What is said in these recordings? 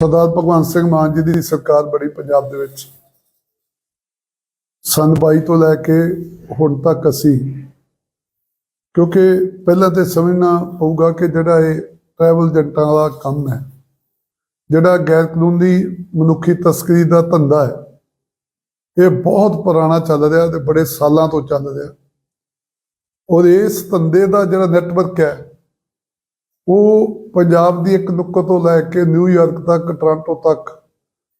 ਸਰਦਾਰ ਭਗਵੰਤ ਸਿੰਘ ਮਾਨ ਜੀ ਦੀ ਸਰਕਾਰ ਬੜੀ ਪੰਜਾਬ ਦੇ ਵਿੱਚ। ਸੰਨ 22 ਤੋਂ ਲੈ ਕੇ ਹੁਣ ਤੱਕ ਅਸੀਂ, ਕਿਉਂਕਿ ਪਹਿਲਾਂ ਤੇ ਸਮਝਣਾ ਪਊਗਾ ਕਿ ਜਿਹੜਾ ਇਹ ਟਰੈਵਲ ਏਜੰਟਾਂ ਦਾ ਕੰਮ ਹੈ, ਜਿਹੜਾ ਗੈਰ ਕਾਨੂੰਨੀ ਮਨੁੱਖੀ ਤਸਕਰੀ ਦਾ ਧੰਦਾ ਹੈ, ਇਹ ਬਹੁਤ ਪੁਰਾਣਾ ਚੱਲ ਰਿਹਾ ਤੇ ਬੜੇ ਸਾਲਾਂ ਤੋਂ ਚੱਲ ਰਿਹਾ। ਔਰ ਇਸ ਧੰਦੇ ਦਾ ਜਿਹੜਾ ਨੈਟਵਰਕ ਹੈ ਉਹ ਪੰਜਾਬ ਦੀ ਇੱਕ ਨੁੱਕਰ ਤੋਂ ਲੈ ਕੇ ਨਿਊਯਾਰਕ ਤੱਕ, ਟੋਰਾਂਟੋ ਤੱਕ,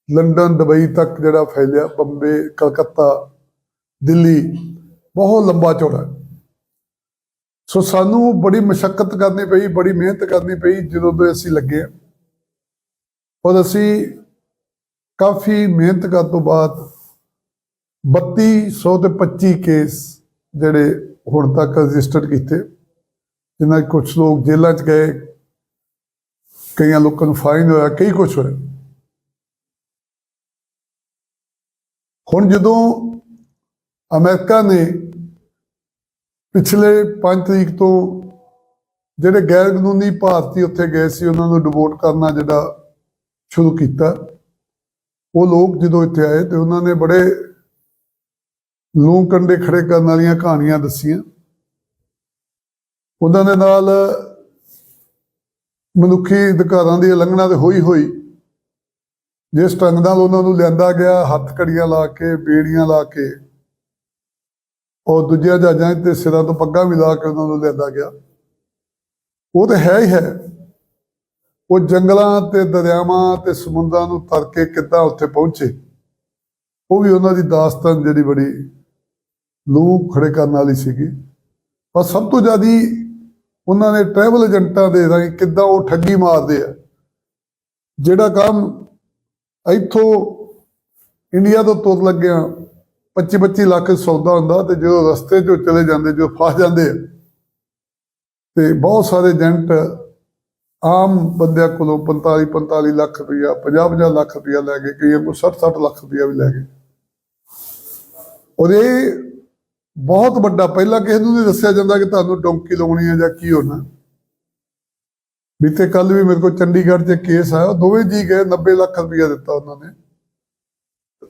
ਲੰਡਨ, ਦੁਬਈ ਤੱਕ ਜਿਹੜਾ ਫੈਲਿਆ, ਬੰਬੇ, ਕਲਕੱਤਾ, ਦਿੱਲੀ, ਬਹੁਤ ਲੰਬਾ ਚੌੜਾ ਸੋ ਸਾਨੂੰ ਬੜੀ ਮਸ਼ੱਕਤ ਕਰਨੀ ਪਈ, ਬੜੀ ਮਿਹਨਤ ਕਰਨੀ ਪਈ ਜਦੋਂ ਤੋਂ ਅਸੀਂ ਲੱਗੇ ਹਾਂ। ਔਰ ਅਸੀਂ ਕਾਫੀ ਮਿਹਨਤ ਕਰਨ ਤੋਂ ਬਾਅਦ 3200 ਤੇ 25 ਕੇਸ ਜਿਹੜੇ ਹੁਣ ਤੱਕ ਰਜਿਸਟਰ ਕੀਤੇ ਜਿਨ੍ਹਾਂ 'ਚ ਕੁਝ ਲੋਕ ਜੇਲ੍ਹਾਂ 'ਚ ਗਏ। ਕਈਆਂ ਲੋਕਾਂ ਨੂੰ ਫਾਈਨ ਹੋਇਆ, ਕਈ ਕੁਝ ਹੋਇਆ। ਹੁਣ ਜਦੋਂ ਅਮਰੀਕਾ ਨੇ ਪਿਛਲੇ 5 ਤਰੀਕ ਤੋਂ ਜਿਹੜੇ ਗੈਰ ਕਾਨੂੰਨੀ ਭਾਰਤੀ ਉੱਥੇ ਗਏ ਸੀ, ਉਹਨਾਂ ਨੂੰ ਡਿਪੋਰਟ ਕਰਨਾ ਜਿਹੜਾ ਸ਼ੁਰੂ ਕੀਤਾ, ਉਹ ਲੋਕ ਜਦੋਂ ਇੱਥੇ ਆਏ ਤੇ ਉਹਨਾਂ ਨੇ ਬੜੇ ਲੂੰ ਕੰਡੇ ਖੜੇ ਕਰਨ ਵਾਲੀਆਂ ਕਹਾਣੀਆਂ ਦੱਸੀਆਂ। ਉਹਨਾਂ ਦੇ ਨਾਲ ਮਨੁੱਖੀ ਅਧਿਕਾਰਾਂ ਦੀ ਉਲੰਘਣਾ ਤੇ ਹੋਈ ਹੋਈ। ਜਿਸ ਢੰਗ ਨਾਲ ਉਹਨਾਂ ਨੂੰ ਲਿਆਂਦਾ ਗਿਆ, ਹੱਥ ਕੜੀਆਂ ਲਾ ਕੇ, ਬੇੜੀਆਂ ਲਾ ਕੇ, ਔਰ ਦੂਜਿਆਂ ਜਹਾਜ਼ਾਂ ਤੇ ਸਿਰਾਂ ਤੋਂ ਪੱਗਾਂ ਵੀ ਲਾ ਕੇ ਉਹਨਾਂ ਨੂੰ ਲਿਆਂਦਾ ਗਿਆ। ਉਹ ਤਾਂ ਹੈ ਹੀ ਹੈ। ਉਹ ਜੰਗਲਾਂ ਤੇ ਦਰਿਆਵਾਂ ਤੇ ਸਮੁੰਦਰਾਂ ਨੂੰ ਤਰ ਕੇ ਕਿੱਦਾਂ ਉੱਥੇ ਪਹੁੰਚੇ, ਉਹ ਵੀ ਉਹਨਾਂ ਦੀ ਦਾਸਤਾਨ ਜਿਹੜੀ ਬੜੀ ਲੂ ਖੜੇ ਕਰਨ ਵਾਲੀ ਸੀਗੀ। ਪਰ ਸਭ ਤੋਂ ਜ਼ਿਆਦੀ ਉਹਨਾਂ ਨੇ ਟਰੈਵਲ ਏਜੰਟਾਂ ਦੇ ਰਾਹੀਂ ਕਿੱਦਾਂ ਉਹ ਠੱਗੀ ਮਾਰਦੇ ਆ। ਜਿਹੜਾ ਕੰਮ ਇੱਥੋਂ ਇੰਡੀਆ ਤੋਂ ਤੁਰ ਲੱਗਿਆ 25 25 ਲੱਖ ਸੌਦਾ ਹੁੰਦਾ ਤੇ ਜਦੋਂ ਰਸਤੇ 'ਚੋਂ ਚਲੇ ਜਾਂਦੇ ਜੋ ਫਸ ਜਾਂਦੇ ਤੇ ਬਹੁਤ ਸਾਰੇ ਏਜੰਟ ਆਮ ਬੰਦਿਆਂ ਕੋਲੋਂ 45 45 ਲੱਖ ਰੁਪਇਆ 50 50 ਲੱਖ ਰੁਪਇਆ ਲੈ ਗਏ ਕਈਆਂ ਕੋਲ 60 60 ਲੱਖ ਰੁਪਇਆ ਵੀ ਲੈ ਗਏ। ਔਰ ਇਹ ਬਹੁਤ ਵੱਡਾ, ਪਹਿਲਾਂ ਕਿਸੇ ਨੂੰ ਨਹੀਂ ਦੱਸਿਆ ਜਾਂਦਾ ਕਿ ਤੁਹਾਨੂੰ ਡੋਂਕੀ ਲਾਉਣੀ ਹੈ ਜਾਂ ਕੀ ਹੋਣਾ। ਬੀਤੇ ਕੱਲ ਵੀ ਮੇਰੇ ਕੋਲ ਚੰਡੀਗੜ੍ਹ 'ਚ ਕੇਸ ਆਇਆ ਦੋਵੇਂ ਜੀ ਗਏ 90 ਲੱਖ ਰੁਪਇਆ ਦਿੱਤਾ ਉਹਨਾਂ ਨੇ।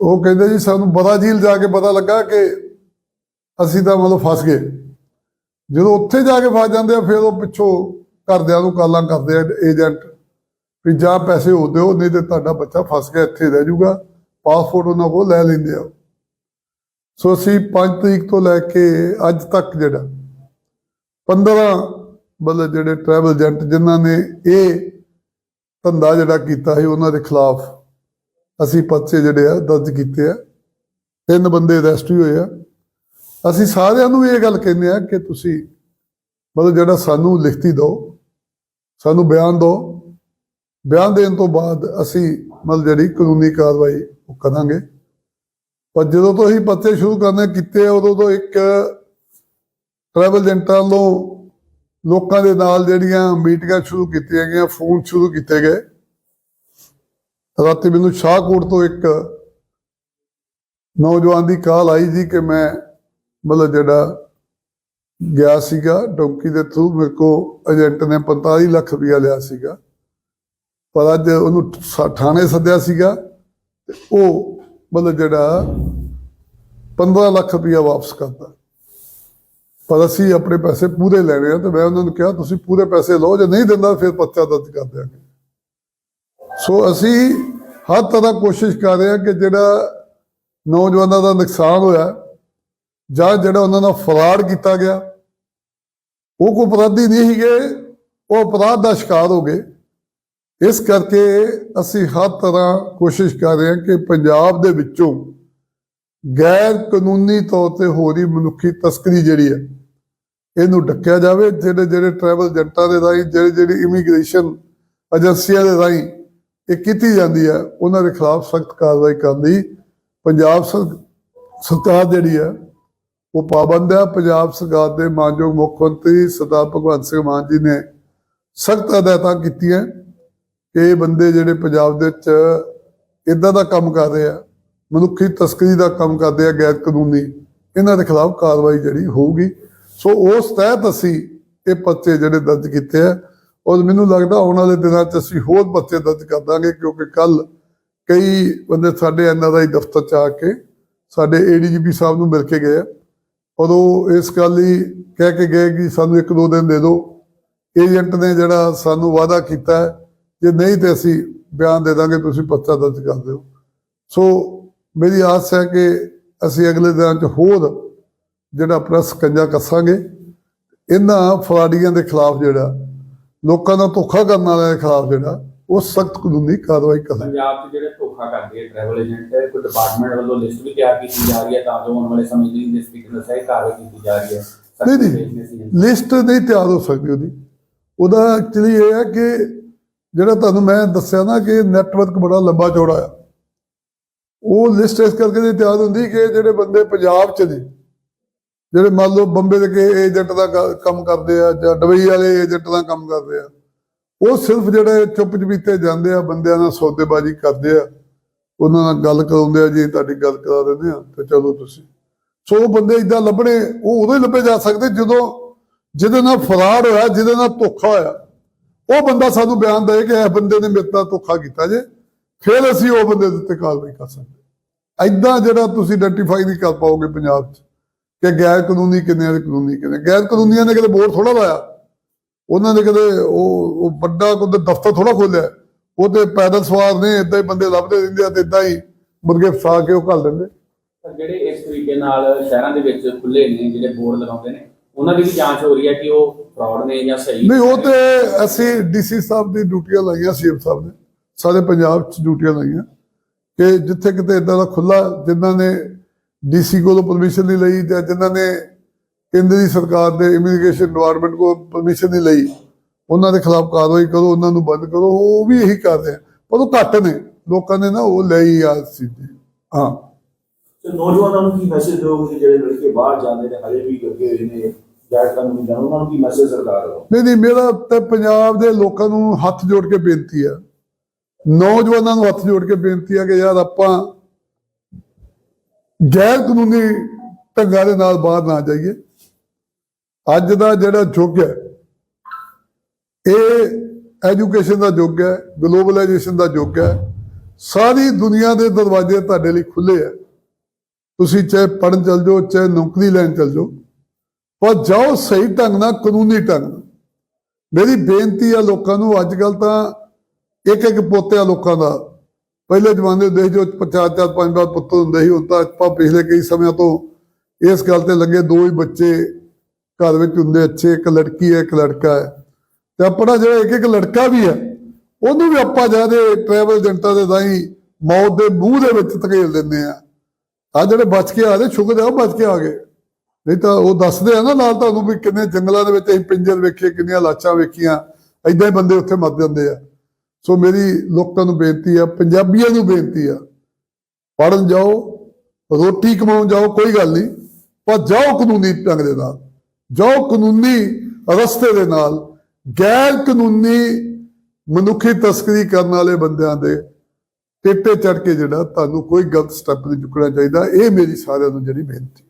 ਉਹ ਕਹਿੰਦੇ ਜੀ, ਸਾਨੂੰ ਬਰਾਜ਼ੀਲ ਜਾ ਕੇ ਪਤਾ ਲੱਗਾ ਕਿ ਅਸੀਂ ਤਾਂ ਮਤਲਬ ਫਸ ਗਏ। ਜਦੋਂ ਉੱਥੇ ਜਾ ਕੇ ਫਸ ਜਾਂਦੇ ਆ, ਫਿਰ ਉਹ ਪਿੱਛੋਂ ਘਰਦਿਆਂ ਨੂੰ ਕਾਲਾਂ ਕਰਦੇ ਆ, ਏਜੰਟ, ਵੀ ਜਾਂ ਪੈਸੇ ਹੋ ਦਿਓ, ਨਹੀਂ ਤੇ ਤੁਹਾਡਾ ਬੱਚਾ ਫਸ ਗਿਆ, ਇੱਥੇ ਰਹਿ ਜਾਊਗਾ, ਪਾਸਪੋਰਟ ਉਹਨਾਂ ਕੋਲ ਲੈ ਲੈਂਦੇ ਆ। ਸੋ ਅਸੀਂ 5 ਤਰੀਕ ਤੋਂ ਲੈ ਕੇ ਅੱਜ ਤੱਕ ਜਿਹੜਾ 15 ਮਤਲਬ ਜਿਹੜੇ ਟਰੈਵਲ ਏਜੰਟ ਜਿਨ੍ਹਾਂ ਨੇ ਇਹ ਧੰਦਾ ਜਿਹੜਾ ਕੀਤਾ ਸੀ, ਉਹਨਾਂ ਦੇ ਖਿਲਾਫ ਅਸੀਂ ਪਰਚੇ ਜਿਹੜੇ ਆ ਦਰਜ ਕੀਤੇ ਆ। ਤਿੰਨ ਬੰਦੇ ਅਰੈਸਟ ਵੀ ਹੋਏ ਆ। ਅਸੀਂ ਸਾਰਿਆਂ ਨੂੰ ਇਹ ਗੱਲ ਕਹਿੰਦੇ ਆ ਕਿ ਤੁਸੀਂ ਮਤਲਬ ਜਿਹੜਾ ਸਾਨੂੰ ਲਿਖਤੀ ਦਿਓ, ਸਾਨੂੰ ਬਿਆਨ ਦਿਓ। ਬਿਆਨ ਦੇਣ ਤੋਂ ਬਾਅਦ ਅਸੀਂ ਮਤਲਬ ਜਿਹੜੀ ਕਾਨੂੰਨੀ ਕਾਰਵਾਈ ਉਹ ਕਰਾਂਗੇ। ਪਰ ਜਦੋਂ ਤੋਂ ਅਸੀਂ ਪੱਤੇ ਸ਼ੁਰੂ ਕਰਨੇ ਕੀਤੇ ਉਦੋਂ ਤੋਂ ਇੱਕ ਟਰੈਵਲ ਏਜੰਟਾਂ ਵੱਲੋਂ ਲੋਕਾਂ ਦੇ ਨਾਲ ਜਿਹੜੀਆਂ ਮੀਟਿੰਗਾਂ ਸ਼ੁਰੂ ਕੀਤੀਆਂ ਗਈਆਂ, ਫੋਨ ਸ਼ੁਰੂ ਕੀਤੇ ਗਏ। ਰਾਤੀ ਮੈਨੂੰ ਸ਼ਾਹਕੋਟ ਤੋਂ ਇੱਕ ਨੌਜਵਾਨ ਦੀ ਕਾਲ ਆਈ ਜੀ ਕਿ ਮੈਂ ਮਤਲਬ ਜਿਹੜਾ ਗਿਆ ਸੀਗਾ, ਡੌਂਕੀ ਦੇ ਥਰੂ ਮੇਰੇ ਕੋ ਏਜੰਟ ਨੇ 45 ਲੱਖ ਰੁਪਇਆ ਲਿਆ ਸੀਗਾ। ਪਰ ਅੱਜ ਉਹਨੂੰ ਥਾਣੇ ਸੱਦਿਆ ਸੀਗਾ ਤੇ ਉਹ ਮਤਲਬ ਜਿਹੜਾ 15 ਲੱਖ ਰੁਪਇਆ ਵਾਪਸ ਕਰਦਾ ਪਰ ਅਸੀਂ ਆਪਣੇ ਪੈਸੇ ਪੂਰੇ ਲੈਣੇ ਆ ਤੇ ਮੈਂ ਉਹਨਾਂ ਨੂੰ ਕਿਹਾ, ਤੁਸੀਂ ਪੂਰੇ ਪੈਸੇ ਲਓ, ਜੇ ਨਹੀਂ ਦਿੰਦਾ ਫਿਰ ਪਰਚਾ ਦਰਜ ਕਰ ਦਿਆਂਗੇ। ਸੋ ਅਸੀਂ ਹਰ ਤਰ੍ਹਾਂ ਕੋਸ਼ਿਸ਼ ਕਰ ਰਹੇ ਹਾਂ ਕਿ ਜਿਹੜਾ ਨੌਜਵਾਨਾਂ ਦਾ ਨੁਕਸਾਨ ਹੋਇਆ ਜਾਂ ਜਿਹੜਾ ਉਹਨਾਂ ਨਾਲ ਫਰਾਡ ਕੀਤਾ ਗਿਆ, ਉਹ ਕੋਈ ਅਪਰਾਧੀ ਨਹੀਂ ਸੀਗੇ, ਉਹ ਅਪਰਾਧ ਦਾ ਸ਼ਿਕਾਰ ਹੋ ਗਏ। ਇਸ ਕਰਕੇ ਅਸੀਂ ਹਰ ਤਰ੍ਹਾਂ ਕੋਸ਼ਿਸ਼ ਕਰ ਰਹੇ ਹਾਂ ਕਿ ਪੰਜਾਬ ਦੇ ਵਿੱਚੋਂ ਗੈਰ ਕਾਨੂੰਨੀ ਤੌਰ ਤੇ ਹੋ ਰਹੀ ਮਨੁੱਖੀ ਤਸਕਰੀ ਜਿਹੜੀ ਹੈ, ਇਹਨੂੰ ਡੱਕਿਆ ਜਾਵੇ, ਜਿਹੜੇ ਜਿਹੜੇ ਟਰੈਵਲ ਏਜੰਟਾਂ ਦੇ ਰਾਹੀਂ, ਜਿਹੜੇ ਜਿਹੜੀ ਇਮੀਗ੍ਰੇਸ਼ਨ ਏਜੰਸੀਆਂ ਦੇ ਰਾਹੀਂ ਇਹ ਕੀਤੀ ਜਾਂਦੀ ਹੈ, ਉਹਨਾਂ ਦੇ ਖਿਲਾਫ ਸਖਤ ਕਾਰਵਾਈ ਕਰਨ ਦੀ ਪੰਜਾਬ ਸਰਕਾਰ ਜਿਹੜੀ ਹੈ, ਉਹ ਪਾਬੰਦ ਹੈ। ਪੰਜਾਬ ਸਰਕਾਰ ਦੇ ਮਾਨਯੋਗ ਮੁੱਖ ਮੰਤਰੀ ਸਰਦਾਰ ਭਗਵੰਤ ਸਿੰਘ ਮਾਨ ਜੀ ਨੇ ਸਖਤ ਹਦਾਇਤਾਂ ਕੀਤੀਆਂ ਕਿ ਇਹ ਬੰਦੇ ਜਿਹੜੇ ਪੰਜਾਬ ਦੇ ਵਿੱਚ, ਇਦਾਂ ਦਾ ਕੰਮ ਕਰ ਰਹੇ ਆ ਮਨੁੱਖੀ ਤਸਕਰੀ ਦਾ ਕੰਮ ਕਰਦੇ ਆ, ਗੈਰ ਕਾਨੂੰਨੀ। ਇਹਨਾਂ ਦੇ ਖਿਲਾਫ ਕਾਰਵਾਈ ਜਿਹੜੀ ਹੋਊਗੀ। ਸੋ ਉਸ ਤਹਿਤ ਅਸੀਂ ਇਹ ਪਰਚੇ ਜਿਹੜੇ ਦਰਜ ਕੀਤੇ ਆ, ਔਰ ਮੈਨੂੰ ਲੱਗਦਾ ਆਉਣ ਵਾਲੇ ਦਿਨਾਂ 'ਚ ਅਸੀਂ ਹੋਰ ਪਰਚੇ ਦਰਜ ਕਰ ਦਾਂਗੇ, ਕਿਉਂਕਿ ਕੱਲ ਕਈ ਬੰਦੇ ਸਾਡੇ ਐਨਆਰਆਈ ਦਫ਼ਤਰ 'ਚ ਆ ਕੇ ਸਾਡੇ ਏਡੀਜੀਪੀ ਸਾਹਿਬ ਨੂੰ ਮਿਲ ਕੇ ਗਏ ਆ। ਔਰ ਉਹ ਇਸ ਗੱਲ ਲਈ ਕਹਿ ਕੇ ਗਏ ਕਿ ਸਾਨੂੰ ਇੱਕ ਦੋ ਦਿਨ ਦੇ ਦਿਓ। ਏਜੰਟ ਨੇ ਜਿਹੜਾ ਸਾਨੂੰ ਵਾਅਦਾ ਕੀਤਾ ਹੈ, ਜੇ ਨਹੀਂ ਤੇ ਅਸੀਂ ਬਿਆਨ ਦੇ ਦਾਂਗੇ, ਤੁਸੀਂ ਪਰਚਾ ਦਰਜ ਕਰ ਦਿਓ। ਸੋ ਮੇਰੀ ਆਸ ਹੈ ਕਿ ਅਸੀਂ ਅਗਲੇ ਦਿਨਾਂ 'ਚ ਹੋਰ ਜਿਹੜਾ ਆਪਣਾ ਸਕੰਜਾ ਕੱਸਾਂਗੇ। ਇਹਨਾਂ ਫਰਾਡੀਆਂ ਦੇ ਖਿਲਾਫ ਜਿਹੜਾ ਲੋਕਾਂ ਦਾ ਧੋਖਾ ਕਰਨ ਵਾਲਿਆਂ ਦੇ ਖਿਲਾਫ ਜਿਹੜਾ ਉਹ ਸਖਤ ਕਾਨੂੰਨੀ ਕਾਰਵਾਈ ਕਰਾਂਗੇ। ਪੰਜਾਬ 'ਚ ਜਿਹੜੇ ਧੋਖਾ ਕਰਦੇ ਟਰੈਵਲ ਏਜੰਟ ਕੋਈ ਡਿਪਾਰਟਮੈਂਟ ਵੱਲੋਂ ਲਿਸਟ ਵੀ ਤਿਆਰ ਕੀਤੀ ਜਾ ਰਹੀ ਹੈ ਤਾਂ ਜੋ ਆਉਣ ਵਾਲੇ ਸਮੇਂ 'ਚ ਜਿਹੜੀ ਸਪੀਕਰ ਸਹੀ ਕਾਰਵਾਈ ਕੀਤੀ ਜਾ ਰਹੀ ਹੈ। ਨਹੀਂ ਨਹੀਂ ਲਿਸਟ ਨਹੀਂ ਤਿਆਰ ਹੋ ਸਕਦੀ ਉਹਦੀ। ਉਹਦਾ ਐਕਚੁਅਲੀ ਇਹ ਹੈ ਕਿ ਜਿਹੜਾ ਤੁਹਾਨੂੰ ਮੈਂ ਦੱਸਿਆ ਨਾ ਕਿ ਨੈਟਵਰਕ ਬੜਾ ਲੰਬਾ ਚੌੜਾ ਆ। ਉਹ ਲਿਸਟ ਇਸ ਕਰਕੇ ਨਹੀਂ ਤਿਆਰ ਹੁੰਦੀ ਕਿ ਜਿਹੜੇ ਬੰਦੇ ਪੰਜਾਬ 'ਚ ਨੇ, ਜਿਹੜੇ ਮੰਨ ਲਓ ਬੰਬੇ ਦੇ ਕੇ ਏਜੰਟ ਦਾ ਕੰਮ ਕਰਦੇ ਆ ਜਾਂ ਦੁਬਈ ਵਾਲੇ ਏਜੰਟ ਦਾ ਕੰਮ ਕਰਦੇ ਆ, ਉਹ ਸਿਰਫ ਜਿਹੜੇ ਚੁੱਪ ਚਪੀਤੇ ਜਾਂਦੇ ਆ, ਬੰਦਿਆਂ ਨਾਲ ਸੌਦੇਬਾਜ਼ੀ ਕਰਦੇ ਆ, ਉਹਨਾਂ ਨਾਲ ਗੱਲ ਕਰਾਉਂਦੇ ਆ, ਜੀ ਤੁਹਾਡੀ ਗੱਲ ਕਰਾ ਦਿੰਦੇ ਆ, ਤੇ ਚਲੋ ਤੁਸੀਂ। ਸੋ ਉਹ ਬੰਦੇ ਇਦਾਂ ਲੱਭਣੇ, ਉਹ ਉਦੋਂ ਹੀ ਲੱਭੇ ਜਾ ਸਕਦੇ ਜਦੋਂ, ਜਿਹਦੇ ਨਾਲ ਫਰਾਡ ਹੋਇਆ, ਜਿਹਦੇ ਨਾਲ ਧੋਖਾ ਹੋਇਆ। ਉਹ ਬੰਦਾ ਸਾਨੂੰ ਬਿਆਨ ਦੇ ਕਿ ਇਹ ਬੰਦੇ ਨੇ ਮੇਰੇ ਨਾਲ ਧੋਖਾ ਕੀਤਾ ਜੇ। ਫਿਰ ਅਸੀਂ ਉਹ ਬੰਦੇ ਦੇ ਉੱਤੇ ਕਾਰਵਾਈ ਕਰ ਸਕਦੇ ਐਦਾਂ ਜਿਹੜਾ ਤੁਸੀਂ ਆਇਡੈਂਟੀਫਾਈ ਨਹੀਂ ਕਰ ਪਾਓਗੇ ਪੰਜਾਬ 'ਚ ਕਿ ਗੈਰ ਕਾਨੂੰਨੀ ਕਿੰਨੇ ਆ ਤੇ ਕਾਨੂੰਨੀ ਕਿੰਨੇ ਗੈਰ ਕਾਨੂੰਨੀਆਂ ਨੇ ਕਦੇ ਬੋਰਡ ਥੋੜਾ ਲਾਇਆ। ਉਹਨਾਂ ਨੇ ਕਦੇ ਉਹ ਉਹ ਵੱਡਾ ਕੋਈ ਦਫ਼ਤਰ ਥੋੜਾ ਖੋਲਿਆ ਉਹ ਤੇ ਪੈਦਲ ਸਵਾਰ ਨੇ ਇਦਾਂ ਹੀ ਬੰਦੇ ਲੱਭਦੇ ਰਹਿੰਦੇ ਆ ਤੇ ਇਦਾਂ ਹੀ ਮੁਰਗੇ ਫਸਾ ਕੇ ਉਹ ਘੱਲ ਦਿੰਦੇ। ਜਿਹੜੇ ਇਸ ਤਰੀਕੇ ਨਾਲ ਸ਼ਹਿਰਾਂ ਦੇ ਵਿੱਚ ਖੁੱਲੇ ਨੇ ਜਿਹੜੇ ਬੋਰਡ ਲਗਾਉਂਦੇ ਨੇ ਉਹਨਾਂ ਦੀ ਵੀ ਜਾਂਚ ਹੋ ਰਹੀ ਹੈ ਕਿ ਉਹ ਫਰਾਡ ਨੇ ਜਾਂ ਸਹੀ ਨਹੀਂ ਉਹ ਤੇ ਅਸੀਂ ਡੀਸੀ ਸਾਹਿਬ ਦੀ ਡਿਊਟੀਆਂ ਲਾਈਆਂ ਸੀਐਮ ਸਾਹਿਬ ਨੇ। ਸਾਰੇ ਪੰਜਾਬ 'ਚ ਡਿਊਟੀਆਂ ਲਾਈਆਂ ਕਿ ਜਿੱਥੇ ਕਿਤੇ ਇਦਾਂ ਦਾ ਖੁੱਲਾ ਜਿਨ੍ਹਾਂ ਨੇ ਡੀਸੀ ਕੋਲੋਂ ਪਰਮਿਸ਼ਨ ਨਹੀਂ ਲਈ ਜਾਂ ਜਿਨ੍ਹਾਂ ਨੇ ਕੇਂਦਰੀ ਸਰਕਾਰ ਦੇ ਇਮੀਗ੍ਰੇਸ਼ਨ ਡਿਪਾਰਟਮੈਂਟ ਕੋਲ ਪਰਮਿਸ਼ਨ ਨਹੀਂ ਲਈ ਉਹਨਾਂ ਦੇ ਖਿਲਾਫ ਕਾਰਵਾਈ ਕਰੋ ਉਹਨਾਂ ਨੂੰ ਬੰਦ ਕਰੋ ਉਹ ਵੀ ਇਹੀ ਕਰ ਰਹੇ ਆ। ਪਰ ਉਹ ਘੱਟ ਨੇ ਲੋਕਾਂ ਨੇ ਨਾ ਉਹ ਲਈ ਆ ਸਿੱਧੀ ਹਾਂ। ਤੇ ਨੌਜਵਾਨਾਂ ਨੂੰ ਕੀ ਮੈਸੇਜ ਦਿਓਗੇ ਜਿਹੜੇ ਲੜਕੇ ਬਾਹਰ ਜਾਂਦੇ ਨੇ ਹਲੇ ਵੀ ਲੱਗੇ ਹੋਏ ਨੇ ਗੈਰ ਕਾਨੂੰਨੀ ਜਾਣ ਉਹਨਾਂ ਨੂੰ ਕੀ ਮੈਸੇਜ ਸਰਕਾਰ ਵੱਲੋਂ? ਨਹੀਂ ਨਹੀਂ ਮੇਰਾ ਤੇ ਪੰਜਾਬ ਦੇ ਲੋਕਾਂ ਨੂੰ ਹੱਥ ਜੋੜ ਕੇ ਬੇਨਤੀ ਆ। ਨੌਜਵਾਨਾਂ ਨੂੰ ਹੱਥ ਜੋੜ ਕੇ ਬੇਨਤੀ ਹੈ ਕਿ ਯਾਰ ਆਪਾਂ ਗੈਰ ਕਾਨੂੰਨੀ ਢੰਗਾਂ ਦੇ ਨਾਲ ਬਾਹਰ ਨਾ ਜਾਈਏ। ਅੱਜ ਦਾ ਜਿਹੜਾ ਯੁੱਗ ਹੈ, ਇਹ ਐਜੂਕੇਸ਼ਨ ਦਾ ਯੁੱਗ ਹੈ, ਗਲੋਬਲਾਈਜੇਸ਼ਨ ਦਾ ਯੁੱਗ ਹੈ। ਸਾਰੀ ਦੁਨੀਆ ਦੇ ਦਰਵਾਜ਼ੇ ਤੁਹਾਡੇ ਲਈ ਖੁੱਲੇ ਆ। ਤੁਸੀਂ ਚਾਹੇ ਪੜਨ ਚੱਲ ਜਾਓ, ਚਾਹੇ ਨੌਕਰੀ ਲੈਣ ਚੱਲ ਜਾਓ, ਪਰ ਜਾਓ ਸਹੀ ਢੰਗ ਨਾਲ ਕਾਨੂੰਨੀ ਢੰਗ ਨਾਲ। ਮੇਰੀ ਬੇਨਤੀ ਆ ਲੋਕਾਂ ਨੂੰ, ਅੱਜ ਕੱਲ ਤਾਂ ਇੱਕ ਇੱਕ ਪੋਤੇ ਆ ਲੋਕਾਂ ਦਾ। ਪਹਿਲੇ ਜ਼ਮਾਨੇ ਹੁੰਦੇ ਸੀ ਜੋ ਚਾਰ ਚਾਰ ਪੰਜ ਪੰਜ ਪੁੱਤ ਹੁੰਦੇ ਸੀ, ਹੁਣ ਤਾਂ ਆਪਾਂ ਪਿਛਲੇ ਕਈ ਸਮਿਆਂ ਤੋਂ ਇਸ ਗੱਲ ਤੇ ਲੱਗੇ ਦੋ ਹੀ ਬੱਚੇ ਘਰ ਵਿੱਚ ਹੁੰਦੇ, ਅੱਛੇ ਇੱਕ ਲੜਕੀ ਹੈ, ਇੱਕ ਲੜਕਾ ਹੈ। ਤੇ ਆਪਣਾ ਜਿਹੜਾ ਇੱਕ ਇੱਕ ਲੜਕਾ ਵੀ ਹੈ, ਉਹਨੂੰ ਵੀ ਆਪਾਂ ਜਿਹੜੇ ਟਰੈਵਲ ਏਜੰਟਾਂ ਦੇ ਰਾਹੀਂ ਮੌਤ ਦੇ ਮੂੰਹ ਦੇ ਵਿੱਚ ਧਕੇਲ ਦਿੰਦੇ ਆ ਆ ਜਿਹੜੇ ਬਚ ਕੇ ਆ ਗਏ ਸ਼ੁਕਰ ਆ ਉਹ ਬਚ ਕੇ ਆ ਗਏ। ਨਹੀਂ ਤਾਂ ਉਹ ਦੱਸਦੇ ਆ ਨਾ ਨਾਲ ਤੁਹਾਨੂੰ ਵੀ ਕਿੰਨੇ ਜੰਗਲਾਂ ਦੇ ਵਿੱਚ ਅਸੀਂ ਪਿੰਜਰ ਵੇਖੇ, ਕਿੰਨੀਆਂ ਲਾਸ਼ਾਂ ਵੇਖੀਆਂ ਐਦਾਂ ਹੀ ਬੰਦੇ ਉੱਥੇ ਮਰ ਜਾਂਦੇ ਆ। ਸੋ ਮੇਰੀ ਲੋਕਾਂ ਨੂੰ ਬੇਨਤੀ ਆ, ਪੰਜਾਬੀਆਂ ਨੂੰ ਬੇਨਤੀ ਆ ਪੜਨ ਜਾਓ, ਰੋਟੀ ਕਮਾਉਣ ਜਾਓ, ਕੋਈ ਗੱਲ ਨਹੀਂ, ਪਰ ਜਾਓ ਕਾਨੂੰਨੀ ਢੰਗ ਦੇ ਨਾਲ, ਜਾਓ ਕਾਨੂੰਨੀ ਰਸਤੇ ਦੇ ਨਾਲ, ਗੈਰ ਕਾਨੂੰਨੀ ਮਨੁੱਖੀ ਤਸਕਰੀ ਕਰਨ ਵਾਲੇ ਬੰਦਿਆਂ ਦੇ ਟੇਟੇ ਚੜ ਕੇ ਜਿਹੜਾ ਤੁਹਾਨੂੰ ਕੋਈ ਗਲਤ ਸਟੈਪ ਨਹੀਂ ਚੁੱਕਣਾ ਚਾਹੀਦਾ, ਇਹ ਮੇਰੀ ਸਾਰਿਆਂ ਨੂੰ ਜਿਹੜੀ ਬੇਨਤੀ।